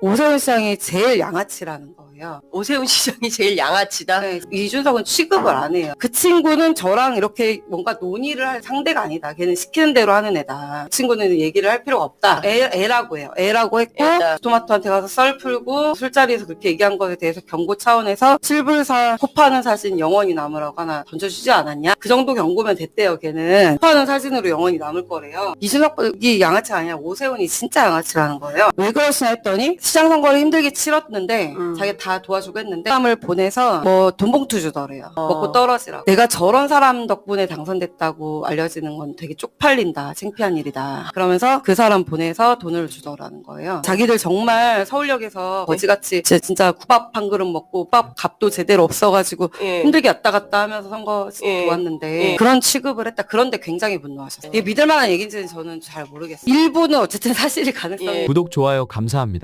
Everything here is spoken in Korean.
오세훈 시장이 제일 양아치라는 거 예요. 오세훈 시장이 제일 양아치다. 네, 이준석은 취급을 안 해요. 그 친구는 저랑 이렇게 뭔가 논의를 할 상대가 아니다. 걔는 시키는 대로 하는 애다. 그 친구는 얘기를 할 필요가 없다. 애, 애라고 해요. 애라고 했고 애다. 토마토한테 가서 썰 풀고 술자리에서 그렇게 얘기한 것에 대해서 경고 차원에서 칠불사 코파는 사진 영원히 남으라고 하나 던져주지 않았냐? 그 정도 경고면 됐대요. 걔는 코파는 사진으로 영원히 남을 거래요. 이준석이 양아치 아니야. 오세훈이 진짜 양아치라는 거예요. 왜 그러시나 했더니 시장 선거를 힘들게 치렀는데 음. 자기 다 도와주고 했는데 사람을 보내서 뭐 돈봉투 주더래요. 어. 먹고 떨어지라고. 내가 저런 사람 덕분에 당선됐다고 알려지는 건 되게 쪽팔린다. 창피한 일이다. 그러면서 그 사람 보내서 돈을 주더라는 거예요. 자기들 정말 서울역에서 거지같이 진짜, 진짜 국밥 한 그릇 먹고 밥 값도 제대로 없어가지고 예. 힘들게 왔다 갔다 하면서 선거 예. 도왔는데 예. 그런 취급을 했다. 그런데 굉장히 분노하셨어요. 이게 믿을 만한 얘기인지는 저는 잘 모르겠어요. 일부는 어쨌든 사실이 가능성이 예. 구독, 좋아요 감사합니다.